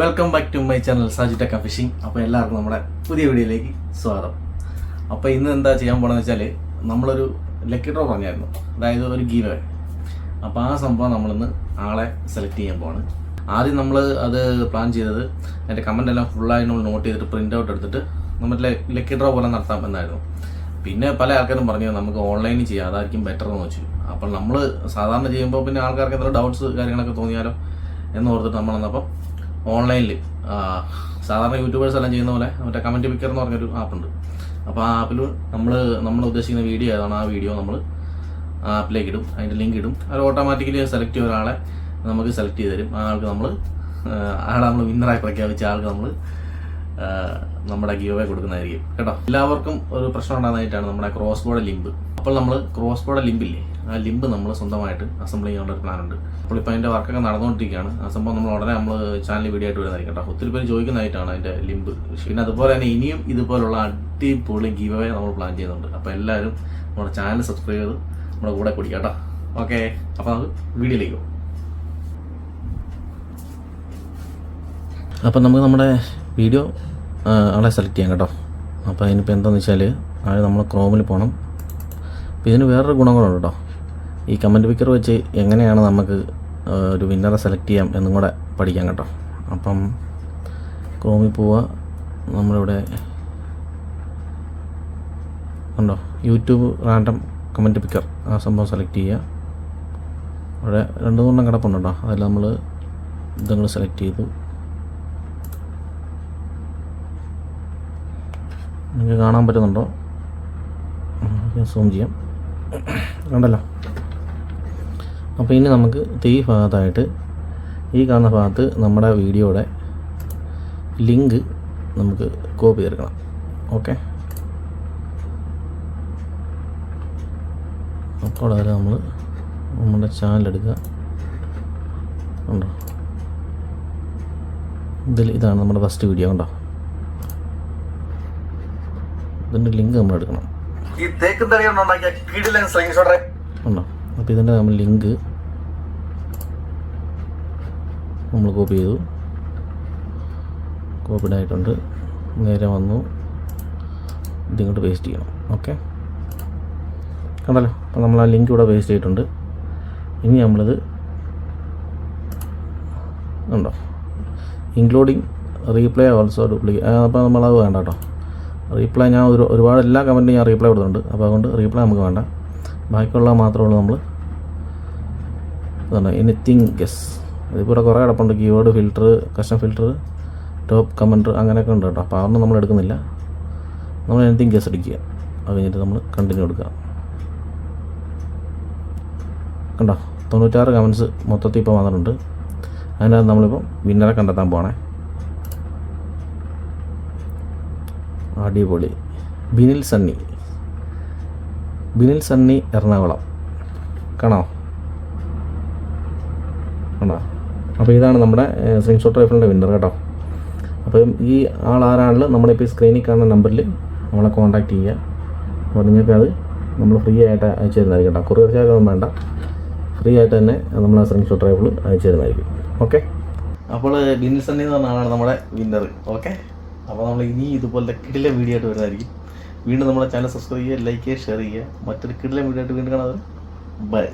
Welcome back to my channel സാജിറ്റക്ക fishing അപ്പോൾ എല്ലാവർക്കും നമ്മുടെ പുതിയ വീഡിയോയിലേക്ക് സ്വാഗതം. അപ്പോൾ ഇന്ന് എന്താ ചെയ്യാൻ പോകണമെന്ന് വെച്ചാൽ നമ്മളൊരു ലക്കി ഡ്രോ പറഞ്ഞായിരുന്നു. അതായത് ഒരു ഗീവ് അപ്പോൾ ആ സംഭവം നമ്മളിന്ന് ആളെ സെലക്ട് ചെയ്യാൻ പോവാണ്. ആദ്യം നമ്മൾ അത് പ്ലാൻ ചെയ്തത് എന്റെ കമന്റ് എല്ലാം ഫുള്ളായി നമ്മൾ നോട്ട് ചെയ്തിട്ട് പ്രിന്റ് ഔട്ട് എടുത്തിട്ട് നമ്മൾ ലക്കി ഡ്രോ പോലെ നടത്താം എന്നായിരുന്നു. പിന്നെ പല ആൾക്കാരും പറഞ്ഞു നമുക്ക് ഓൺലൈനിൽ ചെയ്യാം അതായിരിക്കും ബെറ്റർ എന്ന് വെച്ചു. അപ്പോൾ നമ്മൾ സാധാരണ ചെയ്യുമ്പോൾ പിന്നെ ആൾക്കാർക്ക് എന്തെങ്കിലും ഡൗട്ട്സ് കാര്യങ്ങളൊക്കെ തോന്നിയാലോ എന്ന് ഓർത്തിട്ട് നമ്മൾ വന്നപ്പോൾ ഓൺലൈനിൽ സാധാരണ യൂട്യൂബേഴ്സ് എല്ലാം ചെയ്യുന്ന പോലെ മറ്റേ കമന്റ് പിക്കർ എന്ന് പറഞ്ഞൊരു ആപ്പുണ്ട് അപ്പോൾ ആ ആപ്പിൽ നമ്മൾ നമ്മൾ ഉദ്ദേശിക്കുന്ന വീഡിയോ ഏതാണ് ആ വീഡിയോ നമ്മൾ ആപ്പിലേക്ക് ഇടും അതിന്റെ ലിങ്ക് ഇടും. അത് ഓട്ടോമാറ്റിക്കലി സെലക്ട് ചെയ്ത ഒരാളെ നമുക്ക് സെലക്ട് ചെയ്ത് തരും. ആ ആൾക്ക് നമ്മൾ ആളെ നമ്മൾ വിന്നറായി പ്രഖ്യാപിച്ച ആൾക്ക് നമ്മൾ നമ്മുടെ ഗീവേ കൊടുക്കുന്നതായിരിക്കും. കേട്ടോ? എല്ലാവർക്കും ഒരു പ്രശ്നം ഉണ്ടാകുന്നതായിട്ടാണ് നമ്മുടെ ക്രോസ് ബോർഡ് ലിമ്പ് അപ്പോൾ നമ്മൾ ക്രോസ് ബോർഡ് ലിമ്പില്ലേ ആ ലിമ്പ് നമ്മൾ സ്വന്തമായിട്ട് അസംബിൾ ചെയ്യാനുള്ള ഒരു പ്ലാനുണ്ട് അപ്പോൾ ഇപ്പോൾ അതിന്റെ വർക്കൊക്കെ നടന്നുകൊണ്ടിരിക്കുകയാണ് ആ സംഭവം നമ്മൾ ഉടനെ നമ്മൾ ചാനൽ വീഡിയോ ആയിട്ട് വരുന്നതായിരിക്കും കേട്ടോ. ഒത്തിരി പേര് ചോദിക്കുന്നതായിട്ടാണ് അതിന്റെ ലിമ്പ് പിന്നെ അതുപോലെ തന്നെ ഇനിയും ഇതുപോലുള്ള അടിപൊളി ഗീവ് അവേ നമ്മൾ പ്ലാൻ ചെയ്യുന്നുണ്ട്. അപ്പോൾ എല്ലാവരും നമ്മുടെ ചാനൽ സബ്സ്ക്രൈബ് ചെയ്ത് നമ്മുടെ കൂടെ കുടിക്കാം കേട്ടോ. ഓക്കെ അപ്പോൾ നമുക്ക് വീഡിയോയിലേക്ക് പോകും അപ്പം നമുക്ക് നമ്മുടെ വീഡിയോ ആളെ സെലക്ട് ചെയ്യാം കേട്ടോ. അപ്പോൾ അതിനിപ്പോൾ എന്താണെന്ന് വെച്ചാൽ ആദ്യം നമ്മൾ ക്രോമിൽ പോകണം അപ്പോൾ ഇതിന് വേറൊരു ഗുണം കൂടെ ഉണ്ട് കേട്ടോ. ഈ കമന്റ് പിക്കർ വെച്ച് എങ്ങനെയാണ് നമുക്ക് ഒരു വിന്നറെ സെലക്ട് ചെയ്യാം എന്നും കൂടെ പഠിക്കാം കേട്ടോ അപ്പം ക്രോമിൽ പോവുക നമ്മളിവിടെ ഉണ്ടോ യൂട്യൂബ് റാൻഡം കമന്റ് പിക്കർ ആ സംഭവം സെലക്ട് ചെയ്യുക അവിടെ രണ്ട് മൂന്നെണ്ണം കിടപ്പുണ്ട് കേട്ടോ അതിൽ നമ്മൾ ഇതങ്ങൾ സെലക്ട് ചെയ്തു നിങ്ങൾക്ക് കാണാൻ പറ്റുന്നുണ്ടോ സൂം ചെയ്യാം കണ്ടല്ലോ അപ്പോൾ ഇനി നമുക്ക് ഈ ഭാഗത്തായിട്ട് ഈ കാണുന്ന ഭാഗത്ത് നമ്മുടെ വീഡിയോയുടെ ലിങ്ക് നമുക്ക് കോപ്പി ചെയ്തെടുക്കണം ഓക്കെ? അപ്പോൾ അതിൽ നമ്മൾ നമ്മുടെ ചാനൽ എടുക്കുക. ഉണ്ടോ ഇതിൽ ഇതാണ് നമ്മുടെ ഫസ്റ്റ് വീഡിയോ കണ്ടോ? ഇതിന്റെ ലിങ്ക് നമ്മൾ എടുക്കണം. ഈ തേക്കും ഉണ്ടോ അപ്പോൾ ഇതിന്റെ നമ്മൾ ലിങ്ക് നമ്മൾ കോപ്പി ചെയ്തു. കോപ്പിഡ് ആയിട്ടുണ്ട്. നേരെ വന്നു. ഇതിങ്ങോട്ട് പേസ്റ്റ് ചെയ്യണം. ഓക്കെ കണ്ടല്ലോ? അപ്പോൾ നമ്മൾ ആ ലിങ്ക് ഇവിടെ പേസ്റ്റ് ചെയ്തിട്ടുണ്ട്. ഇനി നമ്മളിത് ഉണ്ടോ? ഇൻക്ലൂഡിങ് റീപ്ലൈ ഓൾസോ ഡ്യൂപ്ലിക്കേറ്റ് അപ്പോൾ നമ്മളത് വേണ്ട കേട്ടോ. റീപ്ലൈ ഞാൻ ഒരു ഒരുപാട് എല്ലാ കമന്റും ഞാൻ റീപ്ലൈ കൊടുത്തിട്ടുണ്ട്. അപ്പോൾ അതുകൊണ്ട് റീപ്ലൈ നമുക്ക് വേണ്ട. ബാക്കിയുള്ള മാത്രമേ ഉള്ളൂ നമ്മൾ എനിത്തിങ് ഗസ് ഇതിപ്പോൾ കുറേ കിടപ്പുണ്ട്. Keyword filter custom filter top commenter അങ്ങനെയൊക്കെ ഉണ്ട് കേട്ടോ. അപ്പോൾ അതൊന്നും നമ്മൾ എടുക്കുന്നില്ല. നമ്മൾ എനിത്തിങ് ഗസ് അടിക്കുക. അത് കഴിഞ്ഞിട്ട് നമ്മൾ കണ്ടിന്യൂ എടുക്കുക. കണ്ടോ? തൊണ്ണൂറ്റാറ് കമൻസ് മൊത്തത്തിൽ ഇപ്പോൾ വന്നിട്ടുണ്ട്. അതിനകത്ത് നമ്മളിപ്പോൾ വിന്നറെ കണ്ടെത്താൻ പോകണേ അടിപൊളി. ബിനിൽ സണ്ണി. ബിനിൽ സണ്ണി എറണാകുളം. കാണോ കണ്ടോ? അപ്പോൾ ഇതാണ് നമ്മുടെ സ്ക്രീൻഷോട്ട് റൈഫിളിന്റെ വിന്നർ കേട്ടോ. അപ്പം ഈ ആൾ ആരാണല്ലോ നമ്മളിപ്പോൾ ഈ സ്ക്രീനിൽ കാണുന്ന നമ്പറിൽ നമ്മളെ കോൺടാക്റ്റ് ചെയ്യുക അപ്പോൾ നിങ്ങൾക്ക് അത് നമ്മൾ ഫ്രീ ആയിട്ട് അയച്ചു തരുന്നതായിരിക്കും കേട്ടോ. കുറേ ചാർജ് ഒന്നും വേണ്ട. ഫ്രീ ആയിട്ട് തന്നെ നമ്മൾ ആ സ്ക്രീൻഷോട്ട് റൈഫിൾ അയച്ചു തരുന്നതായിരിക്കും. ഓക്കെ അപ്പോൾ ബിന്നിൽ സണ്ണി എന്ന് പറഞ്ഞ ആളാണ് നമ്മുടെ വിന്നർ ഓക്കെ അപ്പോൾ നമ്മൾ ഇനി ഇതുപോലത്തെ കിടില വീഡിയോ ആയിട്ട് വരുന്നതായിരിക്കും. വീണ്ടും നമ്മുടെ ചാനൽ സബ്സ്ക്രൈബ് ചെയ്യുക ലൈക്ക് ചെയ്യുക ഷെയർ ചെയ്യുക. മറ്റൊരു കിടില വീഡിയോ ആയിട്ട് വീണ്ടും കാണാതെ ബൈ.